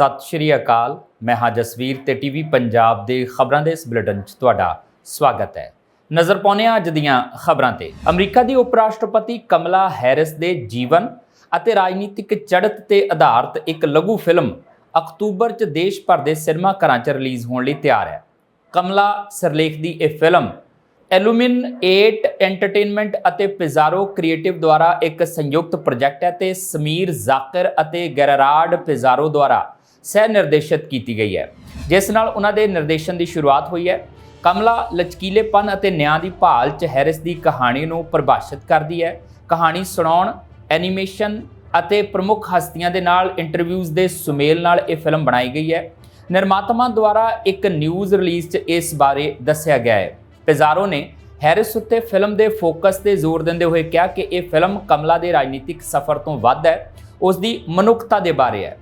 ਸਤਿ ਸ਼੍ਰੀ ਅਕਾਲ। ਮੈਂ ਹਾਂ ਜਸਵੀਰ ਤੇ ਟੀਵੀ ਪੰਜਾਬ ਦੇ ਖਬਰਾਂ ਦੇ ਇਸ ਬੁਲੇਟਿਨ 'ਚ ਤੁਹਾਡਾ ਸਵਾਗਤ ਹੈ। ਨਜ਼ਰ ਪਾਉਂਦੇ ਹਾਂ ਅੱਜ ਦੀਆਂ ਖਬਰਾਂ ਤੇ। ਅਮਰੀਕਾ ਦੀ ਉਪ ਰਾਸ਼ਟਰਪਤੀ ਕਮਲਾ ਹੈਰਿਸ ਦੇ ਜੀਵਨ ਅਤੇ ਰਾਜਨੀਤਿਕ ਚੜ੍ਹਤ ਤੇ ਆਧਾਰਿਤ ਇੱਕ ਲਘੂ ਫਿਲਮ ਅਕਤੂਬਰ 'ਚ ਦੇਸ਼ ਭਰ ਦੇ ਸਿਨੇਮਾ ਘਰਾਂ 'ਚ ਰਿਲੀਜ਼ ਹੋਣ ਲਈ ਤਿਆਰ ਹੈ। ਕਮਲਾ ਸਰਲੇਖ ਦੀ ਇਹ ਫਿਲਮ ਐਲੂਮਿਨ 8 ਐਂਟਰਟੇਨਮੈਂਟ ਅਤੇ ਪਿਜ਼ਾਰੋ ਕ੍ਰੀਏਟਿਵ ਦੁਆਰਾ ਇੱਕ ਸੰਯੁਕਤ ਪ੍ਰੋਜੈਕਟ ਹੈ ਤੇ ਸਮੀਰ ਜ਼ਾਕਰ ਅਤੇ ਗੈਰਾਰਡ ਪਿਜ਼ਾਰੋ ਦੁਆਰਾ ਸਹਿ ਨਿਰਦੇਸ਼ਿਤ ਕੀਤੀ ਗਈ ਹੈ, ਜਿਸ ਨਾਲ ਉਹਨਾਂ ਦੇ ਨਿਰਦੇਸ਼ਨ ਦੀ ਸ਼ੁਰੂਆਤ ਹੋਈ ਹੈ। ਕਮਲਾ ਲਚਕੀਲੇਪਨ ਅਤੇ ਨਿਆਂ ਦੀ ਭਾਲ 'ਚ ਹੈਰਿਸ ਦੀ ਕਹਾਣੀ ਨੂੰ ਪਰਿਭਾਸ਼ਿਤ ਕਰਦੀ ਹੈ। ਕਹਾਣੀ ਸੁਣਾਉਣ, ਐਨੀਮੇਸ਼ਨ ਅਤੇ ਪ੍ਰਮੁੱਖ ਹਸਤੀਆਂ ਦੇ ਨਾਲ ਇੰਟਰਵਿਊਜ਼ ਦੇ ਸੁਮੇਲ ਨਾਲ ਇਹ ਫਿਲਮ ਬਣਾਈ ਗਈ ਹੈ। ਨਿਰਮਾਤਾਵਾਂ ਦੁਆਰਾ ਇੱਕ ਨਿਊਜ਼ ਰਿਲੀਜ਼ 'ਚ ਇਸ ਬਾਰੇ ਦੱਸਿਆ ਗਿਆ ਹੈ। ਪਿਜ਼ਾਰੋ ਨੇ ਹੈਰਿਸ ਉੱਤੇ ਫਿਲਮ ਦੇ ਫੋਕਸ ਤੇ ਜ਼ੋਰ ਦਿੰਦੇ ਹੋਏ ਕਿਹਾ ਕਿ ਇਹ ਫਿਲਮ ਕਮਲਾ ਦੇ ਰਾਜਨੀਤਿਕ ਸਫ਼ਰ ਤੋਂ ਵੱਧ ਹੈ। ਉਸ ਦੀ ਮਨੁੱਖਤਾ ਦੇ ਬਾਰੇ ਹੈ।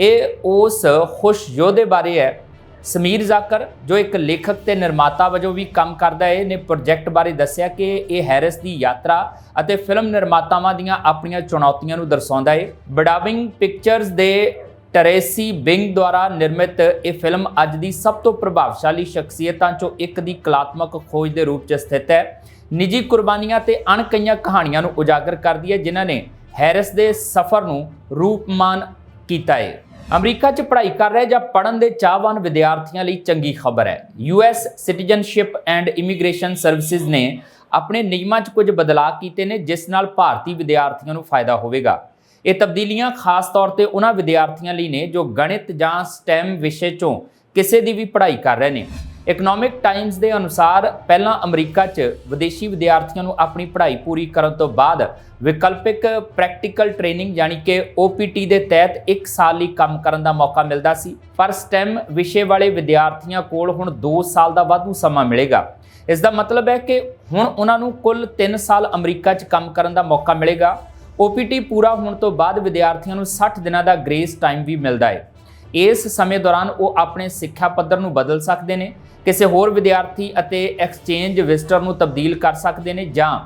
ਇਹ ਉਸ ਖੁਸ਼ ਯੋਧੇ ਬਾਰੇ ਹੈ। ਸਮੀਰ ਜ਼ਾਕਰ, ਜੋ ਇੱਕ ਲੇਖਕ ਤੇ ਨਿਰਮਾਤਾ ਵਜੋਂ ਵੀ ਕੰਮ ਕਰਦਾ ਹੈ, ਨੇ ਪ੍ਰੋਜੈਕਟ ਬਾਰੇ ਦੱਸਿਆ ਕਿ ਇਹ ਹੈਰਿਸ ਦੀ ਯਾਤਰਾ ਅਤੇ ਫਿਲਮ ਨਿਰਮਾਤਾਵਾਂ ਦੀਆਂ ਆਪਣੀਆਂ ਚੁਣੌਤੀਆਂ ਨੂੰ ਦਰਸਾਉਂਦਾ ਹੈ। ਬਡਾਵਿੰਗ ਪਿਕਚਰਜ਼ ਦੇ ਟਰੇਸੀ ਬਿੰਗ ਦੁਆਰਾ ਨਿਰਮਿਤ ਇਹ ਫਿਲਮ ਅੱਜ ਦੀ ਸਭ ਤੋਂ ਪ੍ਰਭਾਵਸ਼ਾਲੀ ਸ਼ਖਸੀਅਤਾਂ ਚੋਂ ਇੱਕ ਦੀ ਕਲਾਤਮਕ ਖੋਜ ਦੇ ਰੂਪ 'ਚ ਸਥਿਤ ਹੈ। ਨਿੱਜੀ ਕੁਰਬਾਨੀਆਂ ਤੇ ਅਣਕਈਆਂ ਕਹਾਣੀਆਂ ਨੂੰ ਉਜਾਗਰ ਕਰਦੀ ਹੈ, ਜਿਨ੍ਹਾਂ ਨੇ ਹੈਰਿਸ ਦੇ ਸਫ਼ਰ ਨੂੰ ਰੂਪਮਾਨ ਕੀਤਾ ਹੈ। ਅਮਰੀਕਾ 'ਚ ਪੜ੍ਹਾਈ ਕਰ ਰਹੇ ਜਾਂ ਪੜ੍ਹਨ ਦੇ ਚਾਹਵਾਨ ਵਿਦਿਆਰਥੀਆਂ ਲਈ ਚੰਗੀ ਖਬਰ ਹੈ। US citizenship and immigration services ਨੇ ਆਪਣੇ ਨਿਯਮਾਂ 'ਚ ਕੁਝ ਬਦਲਾਅ ਕੀਤੇ ਨੇ, ਜਿਸ ਨਾਲ ਭਾਰਤੀ ਵਿਦਿਆਰਥੀਆਂ ਨੂੰ ਫਾਇਦਾ ਹੋਵੇਗਾ। ਇਹ ਤਬਦੀਲੀਆਂ ਖਾਸ ਤੌਰ ਤੇ ਉਹਨਾਂ ਵਿਦਿਆਰਥੀਆਂ ਲਈ ਨੇ ਜੋ ਗਣਿਤ ਜਾਂ ਸਟੈਮ ਵਿਸ਼ੇ 'ਚੋਂ ਕਿਸੇ ਦੀ ਵੀ ਪੜ੍ਹਾਈ ਕਰ ਰਹੇ ਨੇ। ਇਕਨੋਮਿਕ ਟਾਈਮਜ਼ ਦੇ ਅਨੁਸਾਰ, ਪਹਿਲਾਂ ਅਮਰੀਕਾ 'ਚ ਵਿਦੇਸ਼ੀ ਵਿਦਿਆਰਥੀਆਂ ਨੂੰ ਆਪਣੀ ਪੜ੍ਹਾਈ ਪੂਰੀ ਕਰਨ ਤੋਂ ਬਾਅਦ ਵਿਕਲਪਿਕ ਪ੍ਰੈਕਟੀਕਲ ਟ੍ਰੇਨਿੰਗ ਯਾਨੀ ਕਿ OPT ਦੇ ਤਹਿਤ 1 ਸਾਲ ਲਈ ਕੰਮ ਕਰਨ ਦਾ ਮੌਕਾ ਮਿਲਦਾ ਸੀ। ਪਰ STEM ਵਿਸ਼ੇ ਵਾਲੇ ਵਿਦਿਆਰਥੀਆਂ ਕੋਲ ਹੁਣ 2 ਸਾਲ ਦਾ ਵਾਧੂ ਸਮਾਂ ਮਿਲੇਗਾ। ਇਸ ਦਾ ਮਤਲਬ ਹੈ ਕਿ ਹੁਣ ਉਹਨਾਂ ਨੂੰ ਕੁੱਲ 3 ਸਾਲ ਅਮਰੀਕਾ 'ਚ ਕੰਮ ਕਰਨ ਦਾ ਮੌਕਾ ਮਿਲੇਗਾ। OPT ਪੂਰਾ ਹੋਣ ਤੋਂ ਬਾਅਦ ਵਿਦਿਆਰਥੀਆਂ ਨੂੰ 60 ਦਿਨਾਂ ਦਾ ਗ੍ਰੇਸ ਟਾਈਮ ਵੀ ਮਿਲਦਾ ਹੈ। ਇਸ ਸਮੇਂ ਦੌਰਾਨ ਉਹ ਆਪਣੇ ਸਿੱਖਿਆ ਪੱਧਰ ਨੂੰ ਬਦਲ ਸਕਦੇ ਨੇ, ਕਿਸੇ ਹੋਰ ਵਿਦਿਆਰਥੀ ਅਤੇ ਐਕਸਚੇਂਜ ਵਿਜ਼ਟਰ ਨੂੰ ਤਬਦੀਲ ਕਰ ਸਕਦੇ ਨੇ ਜਾਂ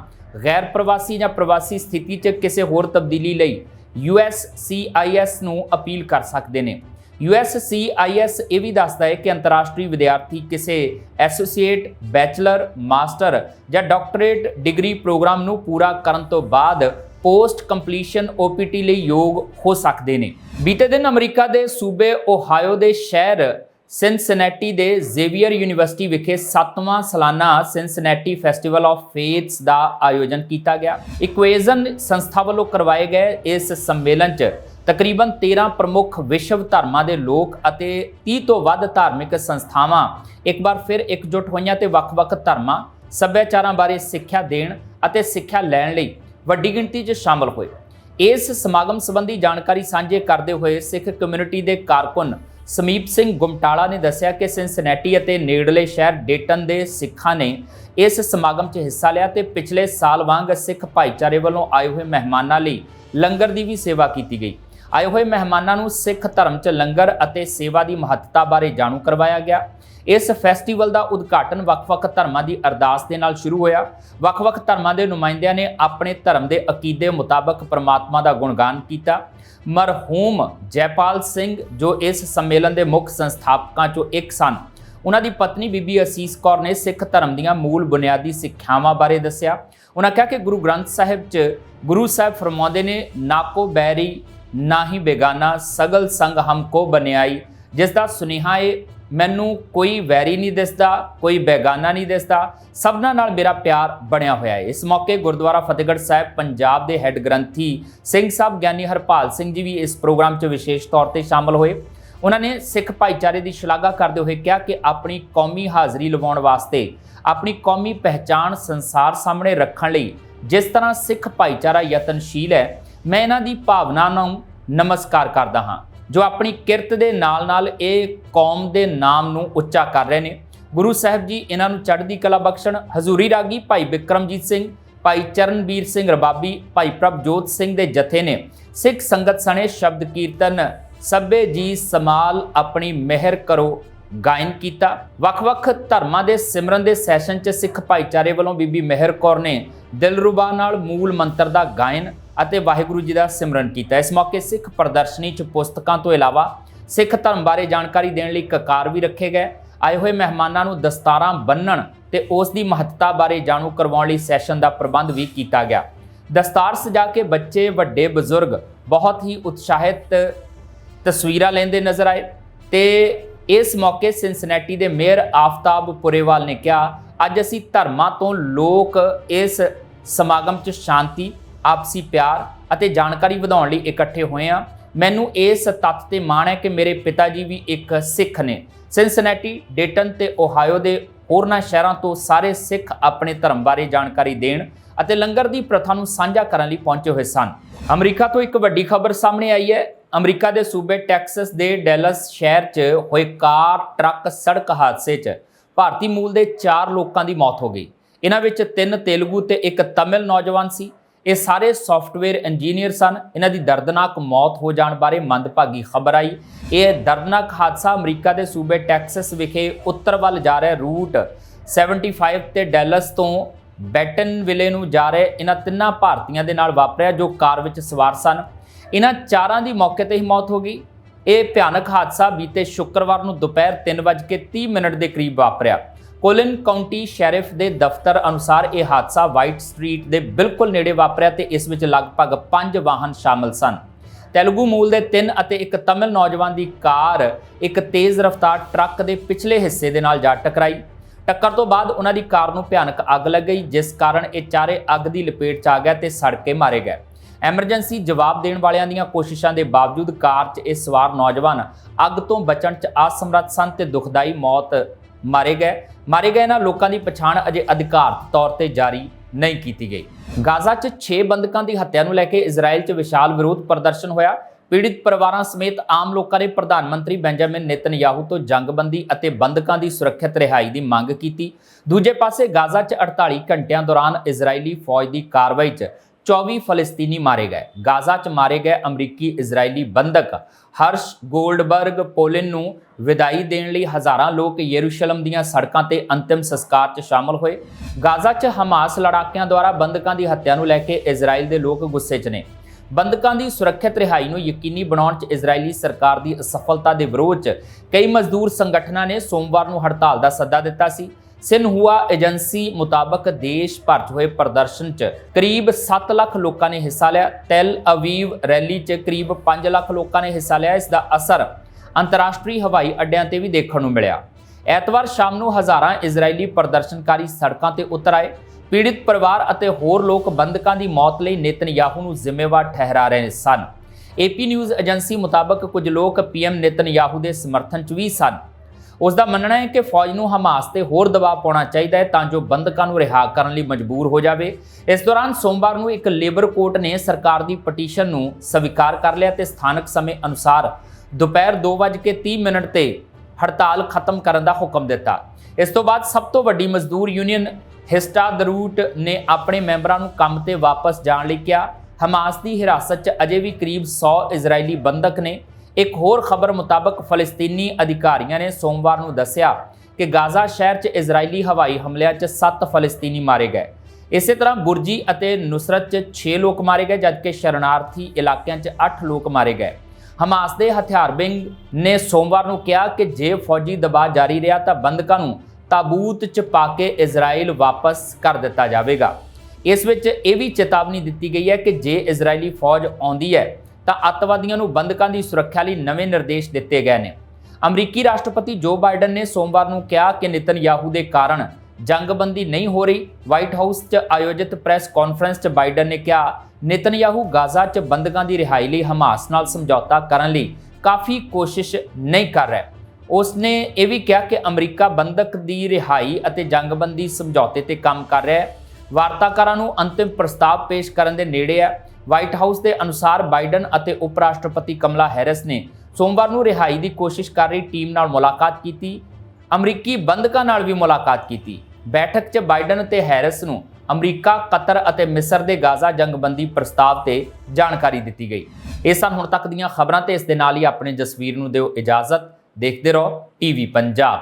ਗੈਰ ਪ੍ਰਵਾਸੀ ਜਾਂ ਪ੍ਰਵਾਸੀ ਸਥਿਤੀ 'ਚ ਕਿਸੇ ਹੋਰ ਤਬਦੀਲੀ ਲਈ USCIS ਨੂੰ ਅਪੀਲ ਕਰ ਸਕਦੇ ਨੇ। USCIS ਇਹ ਵੀ ਦੱਸਦਾ ਹੈ ਕਿ ਅੰਤਰਰਾਸ਼ਟਰੀ ਵਿਦਿਆਰਥੀ ਕਿਸੇ ਐਸੋਸੀਏਟ, ਬੈਚਲਰ, ਮਾਸਟਰ ਜਾਂ ਡਾਕਟਰੇਟ ਡਿਗਰੀ ਪ੍ਰੋਗਰਾਮ ਨੂੰ ਪੂਰਾ ਕਰਨ ਤੋਂ ਬਾਅਦ ਪੋਸਟ ਕੰਪਲੀਸ਼ਨ OPT ਲਈ ਯੋਗ ਹੋ ਸਕਦੇ ਨੇ। ਬੀਤੇ ਦਿਨ ਅਮਰੀਕਾ ਦੇ ਸੂਬੇ ਓਹਾਇਓ ਦੇ ਸ਼ਹਿਰ ਸਿਨਸਿਨੈਟੀ ਦੇ ਜ਼ੇਵੀਅਰ ਯੂਨੀਵਰਸਿਟੀ ਵਿਖੇ 7ਵਾਂ ਸਾਲਾਨਾ ਸਿਨਸਿਨੈਟੀ ਫੈਸਟੀਵਲ ਆਫ ਫੇਥਸ ਦਾ ਆਯੋਜਨ ਕੀਤਾ ਗਿਆ। ਇਕੁਏਜ਼ਨ ਸੰਸਥਾ ਵੱਲੋਂ ਕਰਵਾਏ ਗਏ ਇਸ ਸੰਮੇਲਨ 'ਚ ਤਕਰੀਬਨ 13 ਪ੍ਰਮੁੱਖ ਵਿਸ਼ਵ ਧਰਮਾਂ ਦੇ ਲੋਕ ਅਤੇ 30 ਤੋਂ ਵੱਧ ਧਾਰਮਿਕ ਸੰਸਥਾਵਾਂ ਇੱਕ ਵਾਰ ਫਿਰ ਇਕਜੁੱਟ ਹੋਈਆਂ ਤੇ ਵੱਖ-ਵੱਖ ਧਰਮਾਂ, ਸੱਭਿਆਚਾਰਾਂ ਬਾਰੇ ਸਿੱਖਿਆ ਦੇਣ ਅਤੇ ਸਿੱਖਿਆ ਲੈਣ ਲਈ ਵੱਡੀ ਗਿਣਤੀ 'ਚ ਸ਼ਾਮਲ ਹੋਏ। ਇਸ ਸਮਾਗਮ ਸੰਬੰਧੀ ਜਾਣਕਾਰੀ ਸਾਂਝੇ ਕਰਦੇ ਹੋਏ ਸਿੱਖ ਕਮਿਊਨਿਟੀ ਦੇ ਕਾਰਕੁਨ ਸਮੀਪ ਸਿੰਘ ਗੁਮਟਾਲਾ ਨੇ ਦੱਸਿਆ ਕਿ ਸਿਨਸਿਨੈਟੀ ਅਤੇ ਨੇੜਲੇ ਸ਼ਹਿਰ ਡੇਟਨ ਦੇ ਸਿੱਖਾਂ ਨੇ ਇਸ ਸਮਾਗਮ 'ਚ ਹਿੱਸਾ ਲਿਆ ਤੇ ਪਿਛਲੇ ਸਾਲ ਵਾਂਗ ਸਿੱਖ ਭਾਈਚਾਰੇ ਵੱਲੋਂ ਆਏ ਹੋਏ ਮਹਿਮਾਨਾਂ ਲਈ ਲੰਗਰ ਦੀ ਵੀ ਸੇਵਾ ਕੀਤੀ ਗਈ। ਆਏ ਹੋਏ ਮਹਿਮਾਨਾਂ ਨੂੰ ਸਿੱਖ ਧਰਮ 'ਚ ਲੰਗਰ ਅਤੇ ਸੇਵਾ ਦੀ ਮਹੱਤਤਾ ਬਾਰੇ ਜਾਣੂ ਕਰਵਾਇਆ ਗਿਆ। ਇਸ ਫੈਸਟੀਵਲ ਦਾ ਉਦਘਾਟਨ ਵੱਖ-ਵੱਖ ਧਰਮਾਂ ਦੀ ਅਰਦਾਸ ਦੇ ਨਾਲ ਸ਼ੁਰੂ ਹੋਇਆ। ਵੱਖ-ਵੱਖ ਧਰਮਾਂ ਦੇ ਨੁਮਾਇੰਦਿਆਂ ਨੇ ਆਪਣੇ ਧਰਮ ਦੇ ਅਕੀਦੇ ਮੁਤਾਬਕ ਪ੍ਰਮਾਤਮਾ ਦਾ ਗੁਣਗਾਨ ਕੀਤਾ। ਮਰਹੂਮ ਜੈਪਾਲ ਸਿੰਘ ਜੋ ਇਸ ਸੰਮੇਲਨ ਦੇ ਮੁੱਖ ਸੰਸਥਾਪਕਾਂ ਚੋਂ ਇੱਕ ਸਨ, ਉਹਨਾਂ ਦੀ ਪਤਨੀ ਬੀਬੀ ਅਸੀਸ ਕੌਰ ਨੇ ਸਿੱਖ ਧਰਮ ਦੀਆਂ ਮੂਲ ਬੁਨਿਆਦੀ ਸਿੱਖਿਆਵਾਂ ਬਾਰੇ ਦੱਸਿਆ। ਉਹਨਾਂ ਕਿਹਾ ਕਿ ਗੁਰੂ ਗ੍ਰੰਥ ਸਾਹਿਬ 'ਚ ਗੁਰੂ ਸਾਹਿਬ ਫਰਮਾਉਂਦੇ ਨੇ, ਨਾਕੋ ਬੈਰੀ ਨਾ ਹੀ ਬੇਗਾਨਾ ਸਗਲ ਸੰਗ ਹਮਕੋ ਬਨਿਆਈ। ਜਿਸ ਦਾ ਸੁਨੇਹਾ ਏ, ਮੈਨੂੰ ਕੋਈ ਵੈਰੀ ਨਹੀਂ ਦਿਸਦਾ, ਕੋਈ ਬੇਗਾਨਾ ਨਹੀਂ ਦਿਸਦਾ। ਸਭਨਾਂ ਨਾਲ ਮੇਰਾ ਪਿਆਰ ਬਣਿਆ ਹੋਇਆ ਹੈ ਇਸ ਮੌਕੇ ਗੁਰਦੁਆਰਾ ਫਤਿਹਗੜ੍ਹ ਸਾਹਿਬ ਪੰਜਾਬ ਦੇ ਹੈੱਡ ਗ੍ਰੰਥੀ ਸਿੰਘ ਸਾਹਿਬ ਗਿਆਨੀ ਹਰਪਾਲ ਸਿੰਘ ਜੀ ਵੀ ਇਸ ਪ੍ਰੋਗਰਾਮ 'ਚ ਵਿਸ਼ੇਸ਼ ਤੌਰ ਤੇ ਸ਼ਾਮਲ ਹੋਏ। ਉਹਨਾਂ ਨੇ ਸਿੱਖ ਭਾਈਚਾਰੇ ਦੀ ਸ਼ਲਾਘਾ ਕਰਦੇ ਹੋਏ ਕਿਹਾ ਕਿ ਆਪਣੀ ਕੌਮੀ ਹਾਜ਼ਰੀ ਲਵਾਉਣ ਵਾਸਤੇ ਆਪਣੀ ਕੌਮੀ ਪਹਿਚਾਣ ਸੰਸਾਰ ਸਾਹਮਣੇ ਰੱਖਣ ਲਈ ਜਿਸ ਤਰ੍ਹਾਂ ਸਿੱਖ ਭਾਈਚਾਰਾ ਯਤਨਸ਼ੀਲ ਹੈ ਮੈਂ ਇਹਨਾਂ ਦੀ ਭਾਵਨਾ ਨੂੰ ਨਮਸਕਾਰ ਕਰਦਾ ਹਾਂ, ਜੋ ਆਪਣੀ ਕਿਰਤ ਦੇ ਨਾਲ-ਨਾਲ ਇਹ ਕੌਮ ਦੇ ਨਾਮ ਨੂੰ ਉੱਚਾ ਕਰ ਰਹੇ ਨੇ। ਗੁਰੂ ਸਾਹਿਬ ਜੀ ਇਹਨਾਂ ਨੂੰ ਚੜ੍ਹਦੀ ਕਲਾ ਬਖਸ਼ਣ, ਹਜ਼ੂਰੀ ਰਾਗੀ ਭਾਈ ਵਿਕਰਮਜੀਤ ਸਿੰਘ, ਭਾਈ ਚਰਨਵੀਰ ਸਿੰਘ ਰਬਾਬੀ, ਭਾਈ ਪ੍ਰਭਜੋਤ ਸਿੰਘ ਦੇ ਜਥੇ ਨੇ। ਸਿੱਖ ਸੰਗਤ ਸਣੇ ਸ਼ਬਦ ਕੀਰਤਨ, ਸਭੇ ਜੀ ਸਮਾਲ ਆਪਣੀ ਮਿਹਰ ਕਰੋ ਗਾਇਨ ਕੀਤਾ। ਵੱਖ-ਵੱਖ ਧਰਮਾਂ ਦੇ ਸਿਮਰਨ ਦੇ ਸੈਸ਼ਨ 'ਚ ਸਿੱਖ ਭਾਈਚਾਰੇ ਵੱਲੋਂ ਬੀਬੀ ਮਹਿਰ ਕੌਰ ਨੇ ਦਿਲਰੂਬਾ ਨਾਲ ਮੂਲ ਮੰਤਰ ਦਾ ਗਾਇਨ ਅਤੇ ਵਾਹਿਗੁਰੂ ਜੀ ਦਾ ਸਿਮਰਨ ਕੀਤਾ। ਇਸ ਮੌਕੇ ਸਿੱਖ ਪ੍ਰਦਰਸ਼ਨੀ 'ਚ ਪੁਸਤਕਾਂ ਤੋਂ ਇਲਾਵਾ ਸਿੱਖ ਧਰਮ ਬਾਰੇ ਜਾਣਕਾਰੀ ਦੇਣ ਲਈ ਕਕਾਰ ਵੀ ਰੱਖੇ ਗਏ। ਆਏ ਹੋਏ ਮਹਿਮਾਨਾਂ ਨੂੰ ਦਸਤਾਰਾਂ ਬੰਨਣ ਤੇ ਉਸ ਦੀ ਮਹੱਤਤਾ ਬਾਰੇ ਜਾਣੂ ਕਰਵਾਉਣ ਲਈ ਸੈਸ਼ਨ ਦਾ ਪ੍ਰਬੰਧ ਵੀ ਕੀਤਾ ਗਿਆ। ਦਸਤਾਰ ਸਜਾ ਕੇ ਬੱਚੇ, ਵੱਡੇ, ਬਜ਼ੁਰਗ ਬਹੁਤ ਹੀ ਉਤਸ਼ਾਹਿਤ ਤਸਵੀਰਾਂ ਲੈਂਦੇ ਨਜ਼ਰ ਆਏ ਤੇ ਇਸ ਮੌਕੇ ਸਿਨਸਿਨੈਟੀ ਦੇ ਮੇਅਰ ਆਫਤਾਬ ਪੁਰੇਵਾਲ ਨੇ ਕਿਹਾ, ਅੱਜ ਅਸੀਂ ਧਰਮਾਂ ਤੋਂ ਲੋਕ ਇਸ ਸਮਾਗਮ 'ਚ ਸ਼ਾਂਤੀ, ਆਪਸੀ ਪਿਆਰ ਅਤੇ ਜਾਣਕਾਰੀ ਵਧਾਉਣ ਲਈ ਇਕੱਠੇ ਹੋਏ ਹਾਂ। ਮੈਨੂੰ ਇਸ ਤੱਥ ਤੇ ਮਾਣ ਹੈ ਕਿ ਮੇਰੇ ਪਿਤਾ ਜੀ ਵੀ ਇੱਕ ਸਿੱਖ ਨੇ। ਸਿਨਸਿਨੈਟੀ, ਡੇਟਨ ਤੇ ਓਹਾਇਓ ਦੇ ਹੋਰਨਾਂ ਸ਼ਹਿਰਾਂ ਤੋਂ ਸਾਰੇ ਸਿੱਖ ਆਪਣੇ ਧਰਮ ਬਾਰੇ ਜਾਣਕਾਰੀ ਦੇਣ ਅਤੇ ਲੰਗਰ ਦੀ ਪ੍ਰਥਾ ਨੂੰ ਸਾਂਝਾ ਕਰਨ ਲਈ ਪਹੁੰਚੇ ਹੋਏ ਸਨ। ਅਮਰੀਕਾ ਤੋਂ ਇੱਕ ਵੱਡੀ ਖਬਰ ਸਾਹਮਣੇ ਆਈ ਹੈ। ਅਮਰੀਕਾ ਦੇ ਸੂਬੇ ਟੈਕਸਸ ਦੇ ਡੈਲਸ ਸ਼ਹਿਰ 'ਚ ਹੋਏ ਕਾਰ, ਟਰੱਕ, ਸੜਕ ਹਾਦਸੇ 'ਚ ਭਾਰਤੀ ਮੂਲ ਦੇ 4 ਲੋਕਾਂ ਦੀ ਮੌਤ ਹੋ ਗਈ। ਇਹਨਾਂ ਵਿੱਚ ਤਿੰਨ ਤੇਲਗੂ ਤੇ ਇੱਕ ਤਮਿਲ ਨੌਜਵਾਨ ਸੀ। ਇਹ ਸਾਰੇ ਸੌਫਟਵੇਅਰ ਇੰਜੀਨੀਅਰ ਸਨ। ਇਹਨਾਂ ਦੀ ਦਰਦਨਾਕ ਮੌਤ ਹੋ ਜਾਣ ਬਾਰੇ ਮੰਦਭਾਗੀ ਖਬਰ ਆਈ। ਇਹ ਦਰਦਨਾਕ ਹਾਦਸਾ ਅਮਰੀਕਾ ਦੇ ਸੂਬੇ ਟੈਕਸਸ ਵਿਖੇ ਉੱਤਰ ਵੱਲ ਜਾ ਰਿਹਾ ਰੂਟ 75 ਤੇ ਡੈਲਸ ਤੋਂ ਬੈਟਨ ਵਿਲੇ ਨੂੰ ਜਾ ਰਹੇ ਇਹਨਾਂ ਤਿੰਨਾਂ ਭਾਰਤੀਆਂ ਦੇ ਨਾਲ ਵਾਪਰਿਆ ਜੋ ਕਾਰ ਵਿੱਚ ਸਵਾਰ ਸਨ। ਇਹਨਾਂ ਚਾਰਾਂ ਦੀ ਮੌਕੇ ਤੇ ਹੀ ਮੌਤ ਹੋ ਗਈ। ਇਹ ਭਿਆਨਕ ਹਾਦਸਾ ਬੀਤੇ ਸ਼ੁੱਕਰਵਾਰ ਨੂੰ ਦੁਪਹਿਰ 3:30 ਮਿੰਟ ਦੇ ਕਰੀਬ ਵਾਪਰਿਆ। ਕੋਲਿਨ ਕਾਉਂਟੀ ਸ਼ੈਰਿਫ ਦੇ ਦਫ਼ਤਰ ਅਨੁਸਾਰ ਇਹ ਹਾਦਸਾ ਵਾਈਟ ਸਟਰੀਟ ਦੇ ਬਿਲਕੁਲ ਨੇੜੇ ਵਾਪਰਿਆ ਤੇ ਇਸ ਵਿੱਚ ਲਗਭਗ 5 ਵਾਹਨ ਸ਼ਾਮਲ ਸਨ। ਤੇਲਗੂ ਮੂਲ ਦੇ ਤਿੰਨ ਅਤੇ ਇੱਕ ਤਮਿਲ ਨੌਜਵਾਨ ਦੀ ਕਾਰ ਇੱਕ ਤੇਜ਼ ਰਫ਼ਤਾਰ ਟਰੱਕ ਦੇ ਪਿਛਲੇ ਹਿੱਸੇ ਦੇ ਨਾਲ ਜਾ ਟਕਰਾਈ। ਟੱਕਰ ਤੋਂ ਬਾਅਦ ਉਹਨਾਂ ਦੀ ਕਾਰ ਨੂੰ ਭਿਆਨਕ ਅੱਗ ਲੱਗ ਗਈ, ਜਿਸ ਕਾਰਨ ਇਹ ਚਾਰੇ ਅੱਗ ਦੀ ਲਪੇਟ 'ਚ ਆ ਗਿਆ ਤੇ ਸੜ ਕੇ ਮਾਰੇ ਗਏ। ਐਮਰਜੈਂਸੀ ਜਵਾਬ ਦੇਣ ਵਾਲਿਆਂ ਦੀਆਂ ਕੋਸ਼ਿਸ਼ਾਂ ਦੇ ਬਾਵਜੂਦ ਕਾਰ 'ਚ ਇਹ ਸਵਾਰ ਨੌਜਵਾਨ ਅੱਗ ਤੋਂ ਬਚਣ 'ਚ ਅਸਮਰੱਥ ਸਨ ਤੇ ਦੁਖਦਾਈ ਮੌਤ ਮਾਰੇ ਗਏ। ਮਾਰੇ ਗਏ ਇਹਨਾਂ ਲੋਕਾਂ ਦੀ ਪਛਾਣ ਅਜੇ ਅਧਿਕਾਰਤ ਤੌਰ ਤੇ ਜਾਰੀ ਨਹੀਂ ਕੀਤੀ ਗਈ। ਗਾਜ਼ਾ 'ਚ 6 ਬੰਦਕਾਂ ਦੀ ਹੱਤਿਆ ਨੂੰ ਲੈ ਕੇ ਇਜ਼ਰਾਈਲ 'ਚ ਵਿਸ਼ਾਲ ਵਿਰੋਧ ਪ੍ਰਦਰਸ਼ਨ ਹੋਇਆ। ਪੀੜਿਤ ਪਰਿਵਾਰਾਂ ਸਮੇਤ ਆਮ ਲੋਕਾਂ ਨੇ ਪ੍ਰਧਾਨ ਮੰਤਰੀ ਬੈਂਜਾਮਿਨ ਨੇਤਨਯਾਹੂ ਤੋਂ ਜੰਗਬੰਦੀ ਅਤੇ ਬੰਦਕਾਂ ਦੀ ਸੁਰੱਖਿਅਤ ਰਿਹਾਈ ਦੀ ਮੰਗ ਕੀਤੀ। ਦੂਜੇ ਪਾਸੇ ਗਾਜ਼ਾ 'ਚ 48 ਘੰਟਿਆਂ ਦੌਰਾਨ ਇਜ਼ਰਾਈਲੀ ਫੌਜ ਦੀ ਕਾਰਵਾਈ 'ਚ 24 ਫਲਸਤੀਨੀ ਮਾਰੇ ਗਏ। ਗਾਜ਼ਾ 'ਚ ਮਾਰੇ ਗਏ ਅਮਰੀਕੀ ਇਜ਼ਰਾਈਲੀ ਬੰਦਕ ਹਰਸ਼ ਗੋਲਡਬਰਗ ਪੋਲਿਨ ਨੂੰ ਵਿਦਾਈ ਦੇਣ ਲਈ ਹਜ਼ਾਰਾਂ ਲੋਕ ਯਰੂਸ਼ਲਮ ਦੀਆਂ ਸੜਕਾਂ ਤੇ ਅੰਤਿਮ ਸੰਸਕਾਰ 'ਚ ਸ਼ਾਮਲ ਹੋਏ। ਗਾਜ਼ਾ 'ਚ ਹਮਾਸ ਲੜਾਕਿਆਂ ਦੁਆਰਾ ਬੰਦਕਾਂ ਦੀ ਹੱਤਿਆ ਨੂੰ ਲੈ ਕੇ ਇਜ਼ਰਾਈਲ ਦੇ ਲੋਕ ਗੁੱਸੇ 'ਚ ਨੇ। ਬੰਦਕਾਂ ਦੀ ਸੁਰੱਖਿਅਤ ਰਿਹਾਈ ਨੂੰ ਯਕੀਨੀ ਬਣਾਉਣ 'ਚ ਇਜ਼ਰਾਈਲੀ ਸਰਕਾਰ ਦੀ ਅਸਫਲਤਾ ਦੇ ਵਿਰੋਧ 'ਚ ਕਈ ਮਜ਼ਦੂਰ ਸੰਗਠਨਾਂ ਨੇ ਸੋਮਵਾਰ ਨੂੰ ਹੜਤਾਲ ਦਾ ਸੱਦਾ ਦਿੱਤਾ ਸੀ। ਸਿਨਹੂਆ ਏਜੰਸੀ ਮੁਤਾਬਕ ਦੇਸ਼ ਭਰ 'ਚ ਹੋਏ ਪ੍ਰਦਰਸ਼ਨ 'ਚ ਕਰੀਬ 7 ਲੱਖ ਲੋਕਾਂ ਨੇ ਹਿੱਸਾ ਲਿਆ। ਤੈਲ ਅਵੀਵ ਰੈਲੀ 'ਚ ਕਰੀਬ 5 ਲੱਖ ਲੋਕਾਂ ਨੇ ਹਿੱਸਾ ਲਿਆ। ਇਸ ਦਾ ਅਸਰ ਅੰਤਰਰਾਸ਼ਟਰੀ ਹਵਾਈ ਅੱਡਿਆਂ ਤੇ ਵੀ ਦੇਖਣ ਨੂੰ ਮਿਲਿਆ। ਐਤਵਾਰ ਸ਼ਾਮ ਨੂੰ ਹਜ਼ਾਰਾਂ ਇਜ਼ਰਾਈਲੀ ਪ੍ਰਦਰਸ਼ਨਕਾਰੀ ਸੜਕਾਂ ਤੇ ਉਤਰ ਆਏ। ਪੀੜਿਤ ਪਰਿਵਾਰ ਅਤੇ ਹੋਰ ਲੋਕ ਬੰਦਕਾਂ ਦੀ ਮੌਤ ਲਈ ਨੇਤਨਯਾਹੂ ਨੂੰ ਜ਼ਿੰਮੇਵਾਰ ਠਹਿਰਾ ਰਹੇ ਸਨ। ਏਪੀ ਨਿਊਜ਼ ਏਜੰਸੀ ਮੁਤਾਬਕ ਕੁਝ ਲੋਕ ਪੀਐਮ ਨੇਤਨਯਾਹੂ ਦੇ ਸਮਰਥਨ 'ਚ ਵੀ ਸਨ। ਉਸ ਦਾ ਮੰਨਣਾ ਹੈ ਕਿ ਫੌਜ ਨੂੰ ਹਮਾਸ ਤੇ ਹੋਰ ਦਬਾਅ ਪਾਉਣਾ ਚਾਹੀਦਾ ਹੈ ਤਾਂ ਜੋ ਬੰਦਕਾਂ ਨੂੰ ਰਿਹਾ ਕਰਨ ਲਈ ਮਜਬੂਰ ਹੋ ਜਾਵੇ। ਇਸ ਦੌਰਾਨ ਸੋਮਵਾਰ ਨੂੰ ਇੱਕ ਲੇਬਰ ਕੋਰਟ ਨੇ ਸਰਕਾਰ ਦੀ ਪਟੀਸ਼ਨ ਨੂੰ ਸਵੀਕਾਰ ਕਰ ਲਿਆ ਤੇ ਸਥਾਨਕ ਸਮੇਂ ਅਨੁਸਾਰ ਦੁਪਹਿਰ 2:30 ਮਿੰਟ ਤੇ ਹੜਤਾਲ ਖਤਮ ਕਰਨ ਦਾ ਹੁਕਮ ਦਿੱਤਾ। ਇਸ ਤੋਂ ਬਾਅਦ ਸਭ ਤੋਂ ਵੱਡੀ ਮਜ਼ਦੂਰ ਯੂਨੀਅਨ ਹਿਸਟਾ ਦਰੂਟ ਨੇ ਆਪਣੇ ਮੈਂਬਰਾਂ ਨੂੰ ਕੰਮ ਤੇ ਵਾਪਸ ਜਾਣ ਲਈ ਕਿਹਾ। ਹਮਾਸ ਦੀ ਹਿਰਾਸਤ 'ਚ ਅਜੇ ਵੀ ਕਰੀਬ 100 ਇਜ਼ਰਾਈਲੀ ਬੰਦਕ ਨੇ। ਇੱਕ ਹੋਰ ਖਬਰ ਮੁਤਾਬਕ ਫਲਸਤੀਨੀ ਅਧਿਕਾਰੀਆਂ ਨੇ ਸੋਮਵਾਰ ਨੂੰ ਦੱਸਿਆ ਕਿ ਗਾਜ਼ਾ ਸ਼ਹਿਰ 'ਚ ਇਜ਼ਰਾਈਲੀ ਹਵਾਈ ਹਮਲਿਆਂ 'ਚ 7 ਫਲਸਤੀਨੀ ਮਾਰੇ ਗਏ। ਇਸੇ ਤਰ੍ਹਾਂ ਬੁਰਜੀ ਅਤੇ ਨੁਸਰਤ 'ਚ 6 ਲੋਕ ਮਾਰੇ ਗਏ, ਜਦਕਿ ਸ਼ਰਨਾਰਥੀ ਇਲਾਕਿਆਂ 'ਚ 8 ਲੋਕ ਮਾਰੇ ਗਏ। ਹਮਾਸ ਦੇ ਹਥਿਆਰਬੰਦ ਨੇ ਸੋਮਵਾਰ ਨੂੰ ਕਿਹਾ ਕਿ ਜੇ ਫੌਜੀ ਦਬਾਅ ਜਾਰੀ ਰਿਹਾ ਤਾਂ ਬੰਦਕਾਂ ਨੂੰ ਤਾਬੂਤ 'ਚ ਪਾ ਕੇ ਇਜ਼ਰਾਈਲ ਵਾਪਸ ਕਰ ਦਿੱਤਾ ਜਾਵੇਗਾ। ਇਸ ਵਿੱਚ ਇਹ ਵੀ ਚੇਤਾਵਨੀ ਦਿੱਤੀ ਗਈ ਹੈ ਕਿ ਜੇ ਇਜ਼ਰਾਈਲੀ ਫੌਜ ਆਉਂਦੀ ਹੈ ਤਾਂ ਅੱਤਵਾਦੀਆਂ ਨੂੰ ਬੰਦਕਾਂ ਦੀ ਸੁਰੱਖਿਆ ਲਈ ਨਵੇਂ ਨਿਰਦੇਸ਼ ਦਿੱਤੇ ਗਏ ਨੇ। ਅਮਰੀਕੀ ਰਾਸ਼ਟਰਪਤੀ ਜੋ ਬਾਈਡਨ ਨੇ ਸੋਮਵਾਰ ਨੂੰ ਕਿਹਾ ਕਿ ਨਿਤਨਯਾਹੂ ਦੇ ਕਾਰਨ ਜੰਗਬੰਦੀ ਨਹੀਂ ਹੋ ਰਹੀ। ਵਾਈਟ ਹਾਊਸ 'ਚ ਆਯੋਜਿਤ ਪ੍ਰੈਸ ਕਾਨਫਰੰਸ 'ਚ ਬਾਈਡਨ ਨੇ ਕਿਹਾ, ਨਿਤਨਯਾਹੂ ਗਾਜ਼ਾ 'ਚ ਬੰਦਕਾਂ ਦੀ ਰਿਹਾਈ ਲਈ ਹਮਾਸ ਨਾਲ ਸਮਝੌਤਾ ਕਰਨ ਲਈ ਕਾਫੀ ਕੋਸ਼ਿਸ਼ ਨਹੀਂ ਕਰ ਰਿਹਾ। ਉਸਨੇ ਇਹ ਵੀ ਕਿਹਾ ਕਿ ਅਮਰੀਕਾ ਬੰਦਕ ਦੀ ਰਿਹਾਈ ਅਤੇ ਜੰਗਬੰਦੀ ਸਮਝੌਤੇ ਤੇ ਕੰਮ ਕਰ ਰਿਹਾ ਹੈ। ਵਾਰਤਾਕਾਰਾਂ ਨੂੰ ਅੰਤਿਮ ਪ੍ਰਸਤਾਵ ਪੇਸ਼ ਕਰਨ ਦੇ ਨੇੜੇ ਹੈ। ਵਾਈਟ ਹਾਊਸ ਦੇ ਅਨੁਸਾਰ ਬਾਈਡਨ ਅਤੇ ਉਪ ਰਾਸ਼ਟਰਪਤੀ ਕਮਲਾ ਹੈਰਿਸ ਨੇ ਸੋਮਵਾਰ ਨੂੰ ਰਿਹਾਈ ਦੀ ਕੋਸ਼ਿਸ਼ ਕਰ ਰਹੀ ਟੀਮ ਨਾਲ ਮੁਲਾਕਾਤ ਕੀਤੀ। ਅਮਰੀਕੀ ਬੰਦਕਾਂ ਨਾਲ ਵੀ ਮੁਲਾਕਾਤ ਕੀਤੀ। ਬੈਠਕ 'ਚ ਬਾਈਡਨ ਅਤੇ ਹੈਰਿਸ ਨੂੰ ਅਮਰੀਕਾ, ਕਤਰ ਅਤੇ ਮਿਸਰ ਦੇ ਗਾਜ਼ਾ ਜੰਗਬੰਦੀ ਪ੍ਰਸਤਾਵ ਤੇ ਜਾਣਕਾਰੀ ਦਿੱਤੀ ਗਈ। ਇਹ ਸਨ ਹੁਣ ਤੱਕ ਦੀਆਂ ਖਬਰਾਂ ਤੇ ਇਸ ਦੇ ਨਾਲ ਹੀ ਆਪਣੇ ਜਸਵੀਰ ਨੂੰ ਦਿਓ ਇਜਾਜ਼ਤ। ਦੇਖਦੇ ਰਹੋ ਟੀਵੀ ਪੰਜਾਬ।